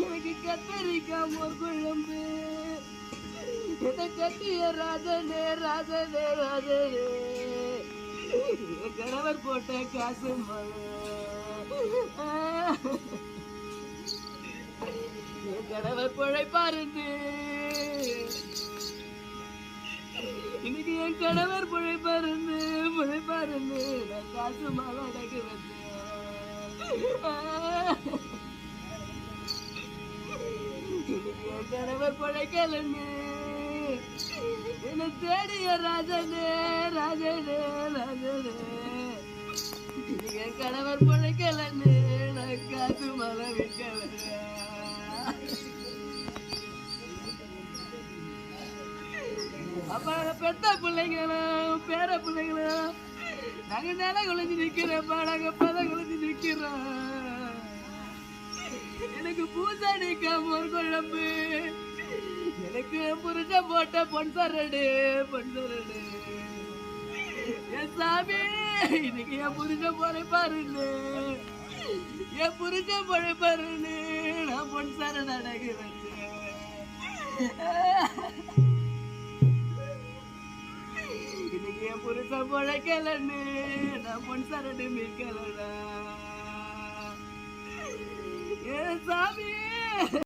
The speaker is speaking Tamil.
எனக்கு கத்தரிக்காம ஒரு குழம்பு. இதை கட்டிய ராஜனே ராஜனே ராஜனே. கணவர் போட்ட காசு கணவர் பிழைப்பாருந்து இன்னைக்கு என் கணவர் பிழைப்பாருந்து பிழைப்பாருந்து நான் காசு மழை அடக்கு வச்சேன் கணவர் பிழைக்கலன்னு என்னை தேடிய ராஜனே ராஜனே ராஜனே. என் கணவர் பிழைக்கலன்னு நான் காசு மழை விற்கல அப்ப பெத்த பிள்ளைங்களும் பேர பிள்ளைங்களும் நாங்க நில குளிஞ்சு நிக்கிறோம்ப்பா நாங்க பத குளிஞ்சு நிக்கிறோம் எனக்கு பூசாடிக்காம ஒரு குழம்பு எனக்கு என் போட்ட பொன் சரடு என் சாமி இன்னைக்கு என் புருஷன் போற பாருன்னு. என் புருஷன் போற பாருன்னு நான் பொன் சரடு இன்னைக்கு என் புருஷன் பொழைக்கலன்னு நான் பொன் சரடு மீட்கலடா. ஏ சாமி